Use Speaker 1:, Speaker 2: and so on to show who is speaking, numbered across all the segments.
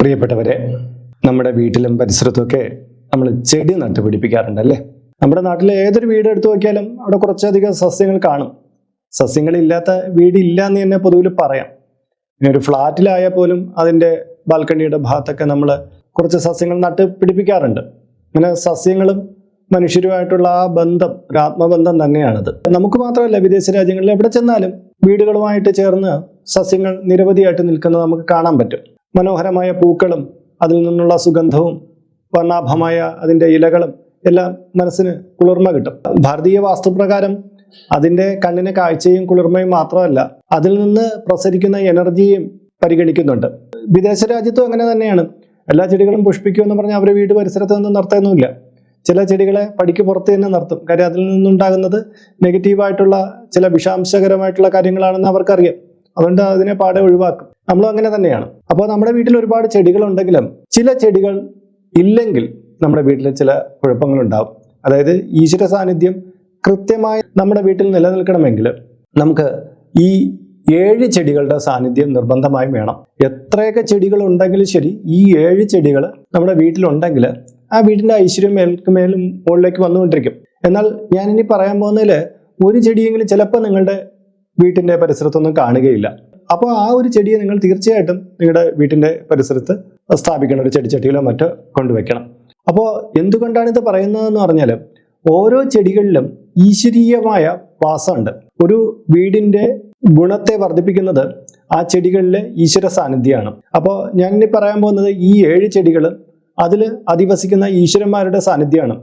Speaker 1: പ്രിയപ്പെട്ടവരെ നമ്മുടെ വീട്ടിലും പരിസരത്തുമൊക്കെ നമ്മൾ ചെടി നട്ടുപിടിപ്പിക്കാറുണ്ട് അല്ലേ നമ്മുടെ നാട്ടിലെ ഏതൊരു വീട് എടുത്തു നോക്കിയാലും അവിടെ കുറച്ചധികം സസ്യങ്ങൾ കാണും. സസ്യങ്ങളില്ലാത്ത വീടില്ല എന്ന് തന്നെ പൊതുവിൽ പറയാം. ഇനി ഒരു ഫ്ലാറ്റിലായാൽ പോലും അതിന്റെ ബാൽക്കണിയുടെ ഭാഗത്തൊക്കെ നമ്മൾ കുറച്ച് സസ്യങ്ങൾ നട്ട് പിടിപ്പിക്കാറുണ്ട് അങ്ങനെ സസ്യങ്ങളും മനുഷ്യരുമായിട്ടുള്ള ആ ബന്ധം ഒരു ആത്മബന്ധം തന്നെയാണത്. നമുക്ക് മാത്രമല്ല വിദേശ രാജ്യങ്ങളിൽ എവിടെ ചെന്നാലും വീടുകളുമായിട്ട് ചേർന്ന് സസ്യങ്ങൾ നിരവധിയായിട്ട് നിൽക്കുന്നത് നമുക്ക് കാണാൻ പറ്റും. മനോഹരമായ പൂക്കളും അതിൽ നിന്നുള്ള സുഗന്ധവും വർണാഭമായ അതിന്റെ ഇലകളും എല്ലാം മനസ്സിന് കുളിർമ കിട്ടും. ഭാരതീയ വാസ്തുപ്രകാരം അതിന്റെ കണ്ണിന് കാഴ്ചയും കുളിർമയും മാത്രമല്ല അതിൽ നിന്ന് പ്രസരിക്കുന്ന എനർജിയും പരിഗണിക്കുന്നുണ്ട്. വിദേശ രാജ്യത്തും അങ്ങനെ തന്നെയാണ്. എല്ലാ ചെടികളും പുഷ്പിക്കുമെന്ന് പറഞ്ഞാൽ അവരുടെ വീട് പരിസരത്ത് നിന്ന് നിർത്തുന്നില്ല ചില ചെടികളെ പടിക്ക് പുറത്ത് തന്നെ നിർത്തും. കാര്യം അതിൽ നിന്നുണ്ടാകുന്നത് നെഗറ്റീവായിട്ടുള്ള ചില വിഷാംശകരമായിട്ടുള്ള കാര്യങ്ങളാണെന്ന് അവർക്കറിയാം. അതുകൊണ്ട് അതിനെ പാടെ ഒഴിവാക്കും. നമ്മളും അങ്ങനെ തന്നെയാണ്. അപ്പോൾ നമ്മുടെ വീട്ടിൽ ഒരുപാട് ചെടികൾ ഉണ്ടെങ്കിലും ചില ചെടികൾ ഇല്ലെങ്കിൽ നമ്മുടെ വീട്ടിൽ ചില കുഴപ്പങ്ങളുണ്ടാവും. അതായത് ഈശ്വര സാന്നിധ്യം കൃത്യമായി നമ്മുടെ വീട്ടിൽ നിലനിൽക്കണമെങ്കിൽ നമുക്ക് ഈ ഏഴ് ചെടികളുടെ സാന്നിധ്യം നിർബന്ധമായും വേണം. എത്രയൊക്കെ ചെടികൾ ഉണ്ടെങ്കിലും ശരി ഈ ഏഴ് ചെടികൾ നമ്മുടെ വീട്ടിലുണ്ടെങ്കിൽ ആ വീടിന്റെ ഐശ്വര്യം മേൽക്ക് മേലും മുകളിലേക്ക് വന്നുകൊണ്ടിരിക്കും. എന്നാൽ ഞാനിനി പറയാൻ പോകുന്നതിൽ ഒരു ചെടിയെങ്കിലും ചിലപ്പോൾ നിങ്ങളുടെ വീട്ടിന്റെ പരിസരത്തൊന്നും കാണുകയില്ല. അപ്പോൾ ആ ഒരു ചെടിയെ നിങ്ങൾ തീർച്ചയായിട്ടും നിങ്ങളുടെ വീട്ടിന്റെ പരിസരത്ത് സ്ഥാപിക്കണം. ഒരു ചെടിച്ചട്ടിയിലോ മറ്റോ കൊണ്ടുവയ്ക്കണം. അപ്പോൾ എന്തുകൊണ്ടാണ് ഇത് പറയുന്നതെന്ന് പറഞ്ഞാൽ ഓരോ ചെടികളിലും ഈശ്വരീയമായ വാസമുണ്ട്. ഒരു വീടിന്റെ ഗുണത്തെ വർദ്ധിപ്പിക്കുന്നത് ആ ചെടികളിലെ ഈശ്വര സാന്നിധ്യമാണ്. അപ്പോൾ ഞാൻ ഇനി പറയാൻ പോകുന്നത് ഈ ഏഴ് ചെടികൾ അതിൽ അധിവസിക്കുന്ന ഈശ്വരന്മാരുടെ സാന്നിധ്യമാണ്.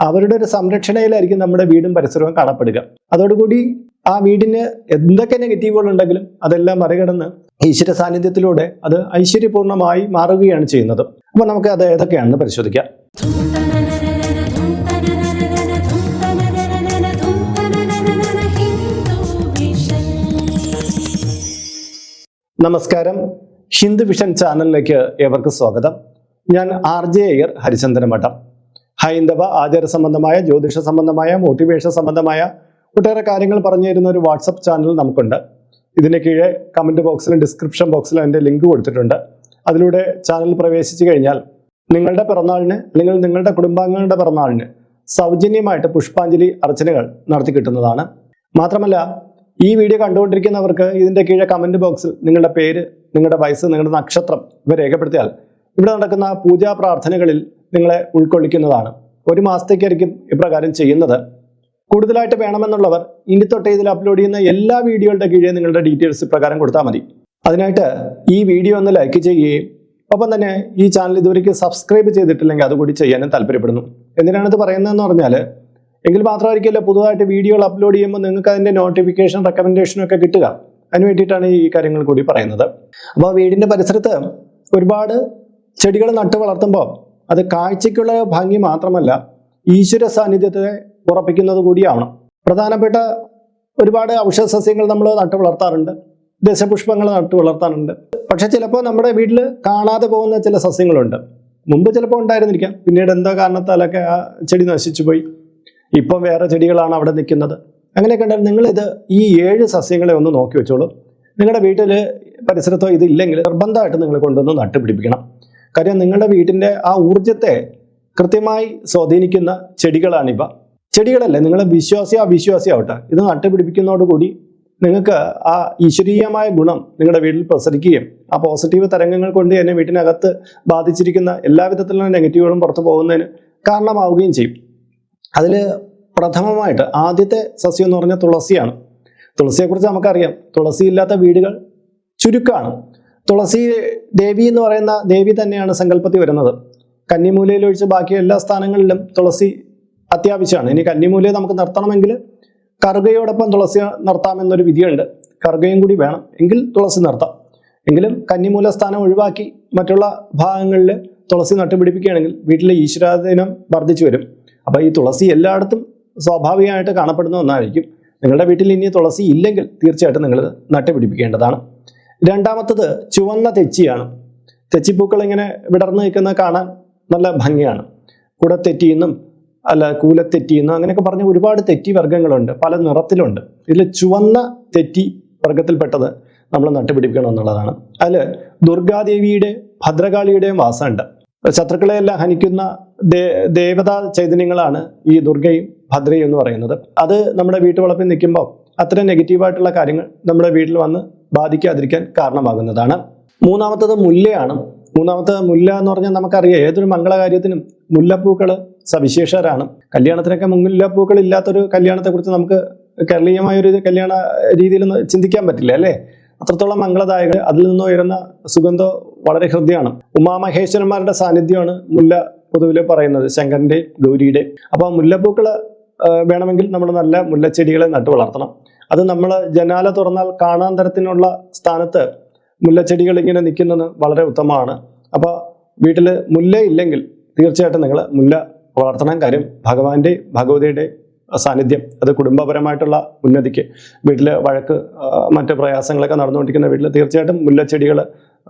Speaker 1: അവരുടെ ഒരു സംരക്ഷണയിലായിരിക്കും നമ്മുടെ വീടും പരിസരവും കാണപ്പെടുക. അതോടുകൂടി ആ വീടിന് എന്തൊക്കെ നെഗറ്റീവുകൾ ഉണ്ടെങ്കിലും അതെല്ലാം മറികടന്ന് ഈശ്വര സാന്നിധ്യത്തിലൂടെ അത് ഐശ്വര്യപൂർണമായി മാറുകയാണ് ചെയ്യുന്നത്. അപ്പൊ നമുക്ക് അത് ഏതൊക്കെയാണെന്ന് പരിശോധിക്കാം. നമസ്കാരം. ഹിന്ദു വിഷൻ ചാനലിലേക്ക് ഏവർക്കും സ്വാഗതം. ഞാൻ ആർ ജെ അയ്യർ ഹരിചന്ദ്രൻ മഠം ഹൈന്ദവ ആചാര സംബന്ധമായ ജ്യോതിഷ സംബന്ധമായ മോട്ടിവേഷൻ സംബന്ധമായ ഒട്ടേറെ കാര്യങ്ങൾ പറഞ്ഞു തരുന്ന ഒരു വാട്സപ്പ് ചാനൽ നമുക്കുണ്ട്. ഇതിന് കീഴെ കമന്റ് ബോക്സിലും ഡിസ്ക്രിപ്ഷൻ ബോക്സിലും എന്റെ ലിങ്ക് കൊടുത്തിട്ടുണ്ട്. അതിലൂടെ ചാനൽ പ്രവേശിച്ചു കഴിഞ്ഞാൽ നിങ്ങളുടെ പിറന്നാളിന് അല്ലെങ്കിൽ നിങ്ങളുടെ കുടുംബാംഗങ്ങളുടെ പിറന്നാളിന് സൗജന്യമായിട്ട് പുഷ്പാഞ്ജലി അർച്ചനകൾ നടത്തി കിട്ടുന്നതാണ്. മാത്രമല്ല ഈ വീഡിയോ കണ്ടുകൊണ്ടിരിക്കുന്നവർക്ക് ഇതിന്റെ കീഴെ കമന്റ് ബോക്സിൽ നിങ്ങളുടെ പേര് നിങ്ങളുടെ വയസ്സ് നിങ്ങളുടെ നക്ഷത്രം ഇവ രേഖപ്പെടുത്തിയാൽ ഇവിടെ നടക്കുന്ന പൂജാ പ്രാർത്ഥനകളിൽ നിങ്ങളെ ഉൾക്കൊള്ളിക്കുന്നതാണ്. ഒരു മാസത്തേക്കായിരിക്കും ഇപ്രകാരം ചെയ്യുന്നത്. കൂടുതലായിട്ട് വേണമെന്നുള്ളവർ ഇനി തൊട്ട് ഇതിൽ അപ്ലോഡ് ചെയ്യുന്ന എല്ലാ വീഡിയോകളുടെ കീഴിൽ നിങ്ങളുടെ ഡീറ്റെയിൽസ് ഇപ്രകാരം കൊടുത്താൽ മതി. അതിനായിട്ട് ഈ വീഡിയോ ഒന്ന് ലൈക്ക് ചെയ്യുകയും ഒപ്പം തന്നെ ഈ ചാനൽ ഇതുവരേക്ക് സബ്സ്ക്രൈബ് ചെയ്തിട്ടില്ലെങ്കിൽ അതുകൂടി ചെയ്യാനും താല്പര്യപ്പെടുന്നു. എന്തിനാണ് ഇത് പറയുന്നതെന്ന് പറഞ്ഞാൽ എങ്കിൽ മാത്രമായിരിക്കില്ല പുതുതായിട്ട് വീഡിയോകൾ അപ്ലോഡ് ചെയ്യുമ്പോൾ നിങ്ങൾക്ക് അതിന്റെ നോട്ടിഫിക്കേഷൻ റെക്കമെൻഡേഷനും ഒക്കെ കിട്ടുക. അതിന് വേണ്ടിയിട്ടാണ് ഈ കാര്യങ്ങൾ കൂടി പറയുന്നത്. അപ്പോൾ വീടിന്റെ പരിസരത്ത് ഒരുപാട് ചെടികൾ നട്ടു വളർത്തുമ്പോൾ അത് കാഴ്ചയ്ക്കുള്ള ഭംഗി മാത്രമല്ല ഈശ്വര സാന്നിധ്യത്തെ ഉറപ്പിക്കുന്നത് കൂടിയാവണം പ്രധാനപ്പെട്ട ഒരുപാട് ഔഷധ സസ്യങ്ങൾ നമ്മൾ നട്ടു വളർത്താറുണ്ട്. ദശപുഷ്പങ്ങൾ നട്ടു വളർത്താറുണ്ട്. പക്ഷെ ചിലപ്പോൾ നമ്മുടെ വീട്ടിൽ കാണാതെ പോകുന്ന ചില സസ്യങ്ങളുണ്ട്. മുമ്പ് ചിലപ്പോൾ ഉണ്ടായിരുന്നിരിക്കാം. പിന്നീട് എന്തോ കാരണത്താലൊക്കെ ആ ചെടി നശിച്ചു പോയി. ഇപ്പം വേറെ ചെടികളാണ് അവിടെ നിൽക്കുന്നത്. അങ്ങനെയൊക്കെ കണ്ടാൽ നിങ്ങളിത് ഈ ഏഴ് സസ്യങ്ങളെ ഒന്ന് നോക്കി വെച്ചോളൂ. നിങ്ങളുടെ വീട്ടിൽ പരിസരത്തോ ഇതില്ലെങ്കിൽ നിർബന്ധമായിട്ട് നിങ്ങൾ കൊണ്ടുവന്ന് നട്ടുപിടിപ്പിക്കണം. കാര്യം നിങ്ങളുടെ വീട്ടിന്റെ ആ ഊർജത്തെ കൃത്യമായി സ്വാധീനിക്കുന്ന ചെടികളാണിവ. ചെടികളല്ലേ നിങ്ങളെ വിശ്വാസി അവിശ്വാസി ആവട്ടെ ഇത് നട്ടുപിടിപ്പിക്കുന്നതോടുകൂടി നിങ്ങൾക്ക് ആ ഈശ്വരീയമായ ഗുണം നിങ്ങളുടെ വീട്ടിൽ പ്രസരിക്കുകയും ആ പോസിറ്റീവ് തരംഗങ്ങൾ കൊണ്ട് തന്നെ വീട്ടിനകത്ത് ബാധിച്ചിരിക്കുന്ന എല്ലാവിധത്തിലുള്ള നെഗറ്റീവുകളും പുറത്തു പോകുന്നതിന് കാരണമാവുകയും ചെയ്യും. അതിൽ പ്രഥമമായിട്ട് ആദ്യത്തെ സസ്യം എന്ന് പറഞ്ഞാൽ തുളസിയാണ്. തുളസിയെക്കുറിച്ച് നമുക്കറിയാം. തുളസി ഇല്ലാത്ത വീടുകൾ ചുരുക്കമാണ് തുളസി ദേവി എന്ന് പറയുന്ന ദേവി തന്നെയാണ് സങ്കല്പത്തിൽ വരുന്നത്. കന്നിമൂലയിൽ ഒഴിച്ച് ബാക്കി എല്ലാ സ്ഥാനങ്ങളിലും തുളസി അത്യാവശ്യമാണ്. ഇനി കന്നിമൂലയെ നമുക്ക് നിർത്തണമെങ്കിൽ കറുകയോടൊപ്പം തുളസി നിർത്താമെന്നൊരു വിധിയുണ്ട്. കറുകയും കൂടി വേണം. എങ്കിൽ തുളസി നിർത്താം. എങ്കിലും കന്നിമൂല സ്ഥാനം ഒഴിവാക്കി മറ്റുള്ള ഭാഗങ്ങളിൽ തുളസി നട്ടുപിടിപ്പിക്കുകയാണെങ്കിൽ വീട്ടിലെ ഈശ്വരാധീനം വർദ്ധിച്ചു വരും. അപ്പോൾ ഈ തുളസി എല്ലായിടത്തും സ്വാഭാവികമായിട്ട് കാണപ്പെടുന്ന ഒന്നായിരിക്കും. നിങ്ങളുടെ വീട്ടിൽ ഇനി തുളസി ഇല്ലെങ്കിൽ തീർച്ചയായിട്ടും നിങ്ങൾ നട്ടുപിടിപ്പിക്കേണ്ടതാണ്. രണ്ടാമത്തത് ചുവന്ന തെച്ചിയാണ്. തെച്ചിപ്പൂക്കൾ ഇങ്ങനെ വിടർന്നു നിൽക്കുന്ന കാണാൻ നല്ല ഭംഗിയാണ്. കുടത്തെറ്റിയെന്നും അല്ല കൂലത്തെറ്റിയെന്നും അങ്ങനെയൊക്കെ പറഞ്ഞ ഒരുപാട് തെറ്റി വർഗങ്ങളുണ്ട്. പല നിറത്തിലുണ്ട്. ഇതിൽ ചുവന്ന തെറ്റി വർഗത്തിൽപ്പെട്ടത് നമ്മൾ നട്ടുപിടിപ്പിക്കണം എന്നുള്ളതാണ്. അതിൽ ദുർഗാദേവിയുടെ ഭദ്രകാളിയുടെയും വാസമുണ്ട്. ശത്രുക്കളെയെല്ലാം ഹനിക്കുന്ന ദേ- ദേവതാ ചൈതന്യങ്ങളാണ് ഈ ദുർഗയും ഭദ്രയും എന്ന് പറയുന്നത്. അത് നമ്മുടെ വീട്ടുവളപ്പിൽ നിൽക്കുമ്പോൾ അത്ര നെഗറ്റീവായിട്ടുള്ള കാര്യങ്ങൾ നമ്മുടെ വീട്ടിൽ വന്ന് ബാധിക്കാതിരിക്കാൻ കാരണമാകുന്നതാണ്. മൂന്നാമത്തത് മുല്ലയാണ്. മൂന്നാമത്തെ മുല്ല എന്ന് പറഞ്ഞാൽ നമുക്കറിയാം ഏതൊരു മംഗളകാര്യത്തിനും മുല്ലപ്പൂക്കൾ സവിശേഷരാണ്. കല്യാണത്തിനൊക്കെ മുല്ലപ്പൂക്കൾ ഇല്ലാത്തൊരു കല്യാണത്തെക്കുറിച്ച് നമുക്ക് കേരളീയമായ ഒരു കല്യാണ രീതിയിൽ ചിന്തിക്കാൻ പറ്റില്ല അല്ലേ? അത്രത്തോളം മംഗളദായകൾ അതിൽ നിന്ന് ഉയരുന്ന സുഗന്ധം വളരെ ഹൃദ്യമാണ്. ഉമാമഹേശ്വരന്മാരുടെ സാന്നിധ്യമാണ് മുല്ല പൊതുവിൽ പറയുന്നത് ശങ്കരന്റെ ഗൗരിയുടെ. അപ്പോൾ മുല്ലപ്പൂക്കൾ വേണമെങ്കിൽ നമ്മൾ നല്ല മുല്ലച്ചെടികളെ നട്ടു വളർത്തണം. അത് നമ്മൾ ജനാല തുറന്നാൽ കാണാൻ തരത്തിനുള്ള സ്ഥാനത്ത് മുല്ലച്ചെടികൾ ഇങ്ങനെ നിൽക്കുന്നത് വളരെ ഉത്തമമാണ്. അപ്പോൾ വീട്ടിൽ മുല്ല ഇല്ലെങ്കിൽ തീർച്ചയായിട്ടും നിങ്ങൾ മുല്ല വളർത്തണം കാര്യം ഭഗവാന്റെ ഭഗവതിയുടെ സാന്നിധ്യം. അത് കുടുംബപരമായിട്ടുള്ള ഉന്നതിക്ക്. വീട്ടിൽ വഴക്ക് മറ്റ് പ്രയാസങ്ങളൊക്കെ നടന്നുകൊണ്ടിരിക്കുന്ന വീട്ടിൽ തീർച്ചയായിട്ടും മുല്ലച്ചെടികൾ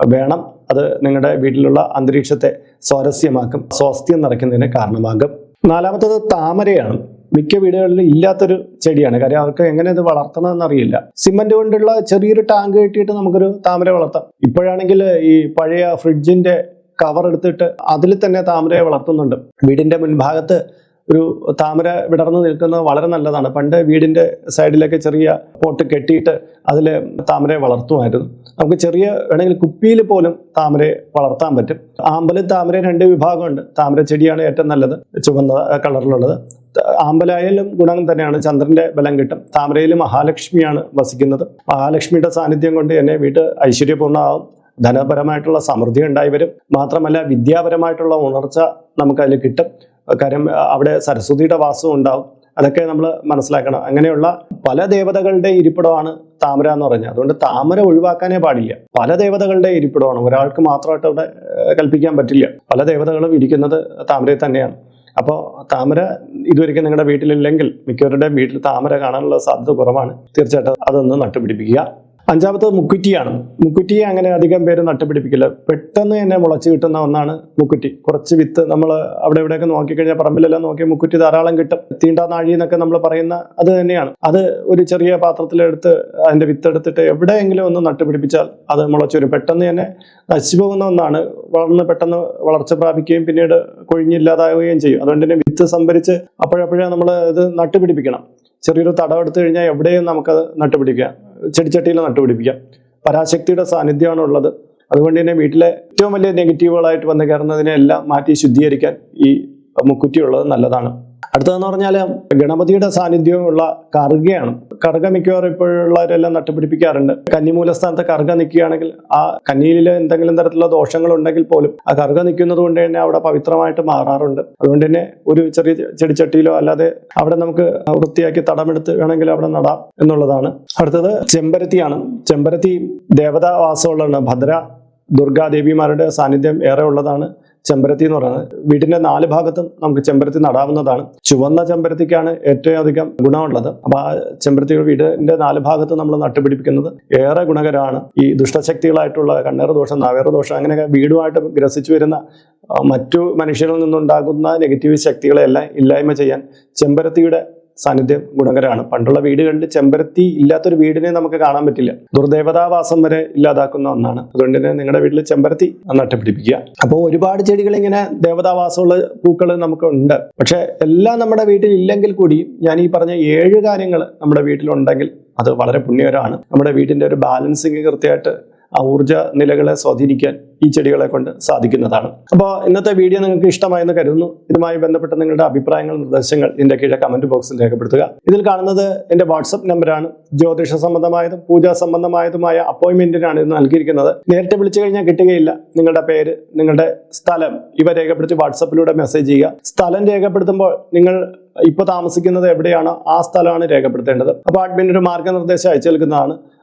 Speaker 1: വേണം. അത് നിങ്ങളുടെ വീട്ടിലുള്ള അന്തരീക്ഷത്തെ സ്വാരസ്യമാക്കും. സ്വാസ്ഥ്യം നിറയ്ക്കുന്നതിന് കാരണമാകും. നാലാമത്തത് താമരയാണ്. മിക്ക വീടുകളിലും ഇല്ലാത്തൊരു ചെടിയാണ്. കാര്യം അവർക്ക് എങ്ങനെ ഇത് വളർത്തണമെന്ന് അറിയില്ല. സിമന്റ് കൊണ്ടുള്ള ചെറിയൊരു ടാങ്ക് കെട്ടിയിട്ട് നമുക്കൊരു താമര വളർത്താം. ഇപ്പോഴാണെങ്കിൽ ഈ പഴയ ഫ്രിഡ്ജിന്റെ കവർ എടുത്തിട്ട് അതിൽ തന്നെ താമരയെ വളർത്തുന്നുണ്ട്. വീടിന്റെ മുൻഭാഗത്ത് ഒരു താമര വിടർന്നു നിൽക്കുന്നത് വളരെ നല്ലതാണ്. പണ്ട് വീടിന്റെ സൈഡിലൊക്കെ ചെറിയ പോട്ട് കെട്ടിയിട്ട് അതിൽ താമരയെ വളർത്തുമായിരുന്നു. നമുക്ക് ചെറിയ വേണമെങ്കിൽ കുപ്പിയിൽ പോലും താമരയെ വളർത്താൻ പറ്റും. ആമ്പലും താമരയും രണ്ട് വിഭാഗമുണ്ട്. താമര ചെടിയാണ് ഏറ്റവും നല്ലത്. ചുവന്ന കളറിലുള്ളത്. ആമ്പലായാലും ഗുണം തന്നെയാണ്. ചന്ദ്രന്റെ ബലം കിട്ടും. താമരയിൽ മഹാലക്ഷ്മിയാണ് വസിക്കുന്നത്. മഹാലക്ഷ്മിയുടെ സാന്നിധ്യം കൊണ്ട് എന്നെ വീട് ഐശ്വര്യപൂർണമാവും ധനപരമായിട്ടുള്ള സമൃദ്ധി ഉണ്ടായി വരും. മാത്രമല്ല വിദ്യാപരമായിട്ടുള്ള ഉണർച്ച നമുക്ക് അതിൽ കിട്ടും. കാര്യം അവിടെ സരസ്വതിയുടെ വാസവും ഉണ്ടാവും. അതൊക്കെ നമ്മൾ മനസ്സിലാക്കണം. അങ്ങനെയുള്ള പല ദേവതകളുടെ ഇരിപ്പിടമാണ് താമര എന്ന് പറഞ്ഞത്. അതുകൊണ്ട് താമര ഒഴിവാക്കാനേ പാടില്ല. പല ദേവതകളുടെ ഇരിപ്പിടമാണ്. ഒരാൾക്ക് മാത്രമായിട്ട് അവിടെ കൽപ്പിക്കാൻ പറ്റില്ല. പല ദേവതകളും ഇരിക്കുന്നത് താമരയിൽ തന്നെയാണ്. അപ്പോൾ താമര ഇതുവരെയ്ക്കും നിങ്ങളുടെ വീട്ടിലില്ലെങ്കിൽ മിക്കവരുടെ വീട്ടിൽ താമര കാണാനുള്ള സാധ്യത കുറവാണ്. തീർച്ചയായിട്ടും അതൊന്ന് നട്ടുപിടിപ്പിക്കുക. അഞ്ചാമത്തത് മുക്കുറ്റിയാണ്. മുക്കുറ്റിയെ അങ്ങനെ അധികം പേര് നട്ടുപിടിപ്പിക്കില്ല. പെട്ടെന്ന് തന്നെ മുളച്ച് കിട്ടുന്ന ഒന്നാണ് മുക്കുറ്റി. കുറച്ച് വിത്ത് നമ്മൾ അവിടെ ഇവിടെയൊക്കെ നോക്കിക്കഴിഞ്ഞാൽ പറമ്പിലെല്ലാം നോക്കിയാൽ മുക്കുറ്റി ധാരാളം കിട്ടും. തീണ്ടാനാഴി എന്നൊക്കെ നമ്മൾ പറയുന്ന അത് തന്നെയാണ്. അത് ഒരു ചെറിയ പാത്രത്തിലെടുത്ത് അതിന്റെ വിത്ത് എടുത്തിട്ട് എവിടെയെങ്കിലും ഒന്ന് നട്ടുപിടിപ്പിച്ചാൽ അത് മുളച്ചു വരും. പെട്ടെന്ന് തന്നെ നശിച്ചു പോകുന്ന ഒന്നാണ്. വളർന്ന് പെട്ടെന്ന് വളർച്ച പ്രാപിക്കുകയും പിന്നീട് കൊഴിഞ്ഞില്ലാതാവുകയും ചെയ്യും. അതുകൊണ്ട് തന്നെ വിത്ത് സംഭരിച്ച് അപ്പോഴപ്പോഴേ നമ്മൾ ഇത് നട്ടുപിടിപ്പിക്കണം. ചെറിയൊരു തടം എടുത്തു കഴിഞ്ഞാൽ എവിടെയും നമുക്കത് നട്ടുപിടിക്കാം. ചെടിച്ചട്ടിയിൽ നട്ടുപിടിപ്പിക്കാം. പരാശക്തിയുടെ സാന്നിധ്യമാണ് ഉള്ളത് അതുകൊണ്ട് തന്നെ വീട്ടിലെ ഏറ്റവും വലിയ നെഗറ്റീവുകളായിട്ട് വന്ന് കയറുന്നതിനെ എല്ലാം മാറ്റി ശുദ്ധീകരിക്കാൻ ഈ മുക്കുറ്റി ഉള്ളത് നല്ലതാണ്. അടുത്തതെന്ന് പറഞ്ഞാൽ ഗണപതിയുടെ സാന്നിധ്യമുള്ള കറുകയാണ്. കറുക മിക്കവാറും ഇപ്പോഴുള്ളവരെല്ലാം നട്ടുപിടിപ്പിക്കാറുണ്ട്. കന്നിമൂല സ്ഥാനത്ത് കറുക നിൽക്കുകയാണെങ്കിൽ ആ കന്നിയിൽ എന്തെങ്കിലും തരത്തിലുള്ള ദോഷങ്ങൾ ഉണ്ടെങ്കിൽ പോലും ആ കറുക നിൽക്കുന്നത് കൊണ്ട് തന്നെ അവിടെ പവിത്രമായിട്ട് മാറാറുണ്ട്. അതുകൊണ്ട് തന്നെ ഒരു ചെറിയ ചെടിച്ചട്ടിയിലോ അല്ലാതെ അവിടെ നമുക്ക് വൃത്തിയാക്കി തടമെടുത്ത് വേണമെങ്കിൽ അവിടെ നടാം എന്നുള്ളതാണ്. അടുത്തത് ചെമ്പരത്തിയാണ്. ചെമ്പരത്തി ദേവതാവാസമുള്ളതാണ്. ഭദ്ര ദുർഗാദേവിമാരുടെ സാന്നിധ്യം ഏറെ ഉള്ളതാണ്. ചെമ്പരത്തി എന്ന് പറയുന്നത്. വീടിന്റെ നാല് ഭാഗത്തും നമുക്ക് ചെമ്പരത്തി നടാവുന്നതാണ്. ചുവന്ന ചെമ്പരത്തിക്കാണ് ഏറ്റവും അധികം ഗുണമുള്ളത്. അപ്പൊ ആ ചെമ്പരത്തി വീടിന്റെ നാല് ഭാഗത്തും നമ്മൾ നട്ടുപിടിപ്പിക്കുന്നത് ഏറെ ഗുണകരമാണ്. ഈ ദുഷ്ടശക്തികളായിട്ടുള്ള കണ്ണേർ ദോഷം നാവേറ ദോഷം അങ്ങനെയൊക്കെ വീടുമായിട്ട് ഗ്രസിച്ചു വരുന്ന മറ്റു മനുഷ്യരിൽ നിന്നുണ്ടാകുന്ന നെഗറ്റീവ് ശക്തികളെല്ലാം ഇല്ലായ്മ ചെയ്യാൻ ചെമ്പരത്തിയുടെ സാന്നിധ്യം ഗുണകരമാണ്. പണ്ടുള്ള വീടുകളിൽ ചെമ്പരത്തി ഇല്ലാത്തൊരു വീടിനെ നമുക്ക് കാണാൻ പറ്റില്ല. ദുർദേവതാവാസം വരെ ഇല്ലാതാക്കുന്ന ഒന്നാണ്. അതുകൊണ്ട് തന്നെ നിങ്ങളുടെ വീട്ടിൽ ചെമ്പരത്തി നട്ടുപിടിപ്പിക്കുക അപ്പോൾ ഒരുപാട് ചെടികൾ ഇങ്ങനെ ദേവതാവാസമുള്ള പൂക്കൾ നമുക്ക് ഉണ്ട്. പക്ഷെ എല്ലാം നമ്മുടെ വീട്ടിൽ ഇല്ലെങ്കിൽ കൂടി ഞാൻ ഈ പറഞ്ഞ ഏഴ് കാര്യങ്ങൾ നമ്മുടെ വീട്ടിലുണ്ടെങ്കിൽ അത് വളരെ പുണ്യകരമാണ്. നമ്മുടെ വീടിന്റെ ഒരു ബാലൻസിങ് കൃത്യമായിട്ട് ആ ഊർജ നിലകളെ സ്വാധീനിക്കാൻ ഈ ചെടികളെ കൊണ്ട് സാധിക്കുന്നതാണ്. അപ്പോൾ ഇന്നത്തെ വീഡിയോ നിങ്ങൾക്ക് ഇഷ്ടമായെന്ന് കരുതുന്നു. ഇതുമായി ബന്ധപ്പെട്ട നിങ്ങളുടെ അഭിപ്രായങ്ങൾ നിർദ്ദേശങ്ങൾ ഇതിന്റെ കീഴെ കമന്റ് ബോക്സിൽ രേഖപ്പെടുത്തുക. ഇതിൽ കാണുന്നത് എന്റെ വാട്സപ്പ് നമ്പറാണ് ജ്യോതിഷ സംബന്ധമായതും പൂജാ സംബന്ധമായതുമായ അപ്പോയിന്റ്മെന്റിനാണ് ഇത് നൽകിയിരിക്കുന്നത്. നേരത്തെ വിളിച്ചു കഴിഞ്ഞാൽ കിട്ടുകയില്ല. നിങ്ങളുടെ പേര് നിങ്ങളുടെ സ്ഥലം ഇവ രേഖപ്പെടുത്തി വാട്സപ്പിലൂടെ മെസ്സേജ് ചെയ്യുക. സ്ഥലം രേഖപ്പെടുത്തുമ്പോൾ നിങ്ങൾ ഇപ്പൊ താമസിക്കുന്നത് എവിടെയാണോ ആ സ്ഥലമാണ് രേഖപ്പെടുത്തേണ്ടത്. അപ്പോൾ അഡ്മിൻ ഒരു മാർഗനിർദ്ദേശം അയച്ചു നൽകുന്നതാണ്.